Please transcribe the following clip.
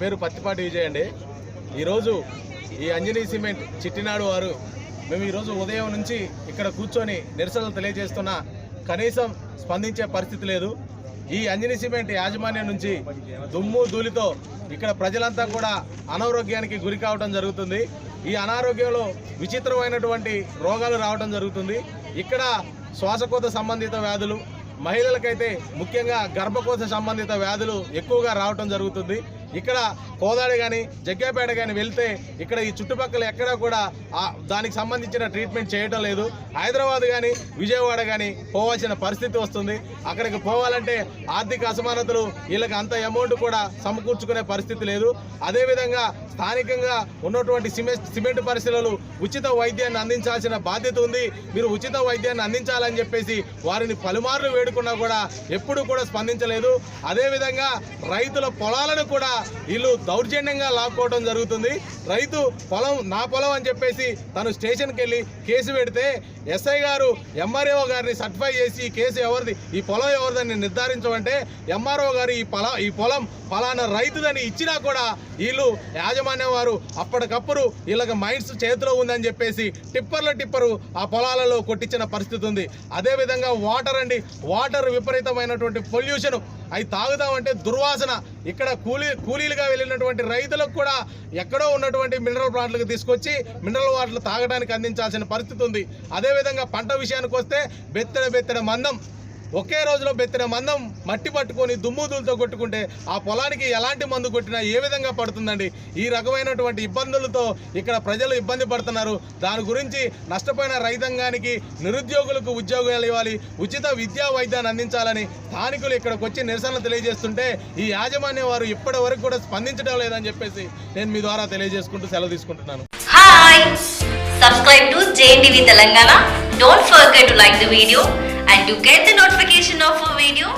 పేరు పత్తిపాటి విజయ్ అండి. ఈరోజు ఈ అంజనీ సిమెంట్ చిట్టినాడు వారు మేము ఈరోజు ఉదయం నుంచి ఇక్కడ కూర్చొని నిరసనలు తెలియజేస్తున్న కనీసం స్పందించే పరిస్థితి లేదు. ఈ అంజనీ సిమెంట్ యాజమాన్యం నుంచి దుమ్ము ధూళితో ఇక్కడ ప్రజలంతా కూడా అనారోగ్యానికి గురి కావడం జరుగుతుంది. ఈ అనారోగ్యంలో విచిత్రమైనటువంటి రోగాలు రావడం జరుగుతుంది. ఇక్కడ శ్వాసకోత సంబంధిత వ్యాధులు మహిళలకైతే ముఖ్యంగా గర్భకోశ సంబంధిత వ్యాధులు ఎక్కువగా రావటం జరుగుతుంది. ఇక్కడ కోదాడ కానీ జగ్గేపేట కానీ వెళ్తే ఇక్కడ ఈ చుట్టుపక్కల ఎక్కడా కూడా దానికి సంబంధించిన ట్రీట్మెంట్ చేయటం లేదు. హైదరాబాద్ కానీ విజయవాడ కానీ పోవాల్సిన పరిస్థితి వస్తుంది. అక్కడికి పోవాలంటే ఆర్థిక అసమానతలు వీళ్ళకి అంత అమౌంట్ కూడా సమకూర్చుకునే పరిస్థితి లేదు. అదేవిధంగా స్థానికంగా ఉన్నటువంటి సిమెంట్ సిమెంట్ పరిశ్రమలు ఉచిత వైద్యాన్ని అందించాల్సిన బాధ్యత ఉంది. మీరు ఉచిత వైద్యాన్ని అందించాలని చెప్పేసి వారిని పలుమార్లు వేడుకున్నా కూడా ఎప్పుడూ కూడా స్పందించలేదు. అదేవిధంగా రైతుల పొలాలను కూడా వీళ్ళు దౌర్జన్యంగా లాక్కోవడం జరుగుతుంది. రైతు పొలం నా పొలం అని చెప్పేసి తను స్టేషన్కి వెళ్ళి కేసు పెడితే ఎస్ఐ గారు ఎంఆర్ఓ గారిని సర్టిఫై చేసి ఈ కేసు ఎవరిది ఈ పొలం ఎవరిదని నిర్ధారించమంటే ఎంఆర్ఓ గారు ఈ పొలం ఈ పొలం ఫలానా రైతుదని ఇచ్చినా కూడా వీళ్ళు యాజమాన్యం వారు అప్పటికప్పుడు వీళ్ళకి మైండ్స్ చేతిలో ఉందని చెప్పేసి టిప్పర్ల టిప్పరు ఆ పొలాలలో కొట్టించిన పరిస్థితి ఉంది. అదేవిధంగా వాటర్ అండి వాటర్ విపరీతమైనటువంటి పొల్యూషన్ అవి తాగుదామంటే దుర్వాసన. ఇక్కడ కూలీ కూలీలుగా వెళ్ళినటువంటి రైతులకు కూడా ఎక్కడో ఉన్నటువంటి మినరల్ ప్లాంట్లకు తీసుకొచ్చి మినరల్ వాటర్ తాగడానికి అందించాల్సిన పరిస్థితి ఉంది. అదేవిధంగా పంట విషయానికి వస్తే బెత్తడ బెత్తడ మందం. ఒకే రోజులో బెత్తిన మందం మట్టి పట్టుకొని దుమ్ముదులతో కొట్టుకుంటే ఆ పొలానికి ఎలాంటి మందు కొట్టినా ఏ విధంగా పడుతుందండి? ఈ రకమైనటువంటి ఇబ్బందులతో ఇక్కడ ప్రజలు ఇబ్బంది పడుతున్నారు. దాని గురించి నష్టపోయిన రైతాంగానికి నిరుద్యోగులకు ఉద్యోగాలు ఇవ్వాలి ఉచిత విద్యా వైద్యాన్ని అందించాలని స్థానికులు ఇక్కడికి వచ్చి నిరసనలు తెలియజేస్తుంటే ఈ యాజమాన్యం వారు ఇప్పటి వరకు కూడా స్పందించడం లేదని చెప్పేసి నేను మీ ద్వారా తెలియజేసుకుంటూ సెలవు తీసుకుంటున్నాను. Hi subscribe to JNTV Telangana don't forget to like the video and to get the notification of a video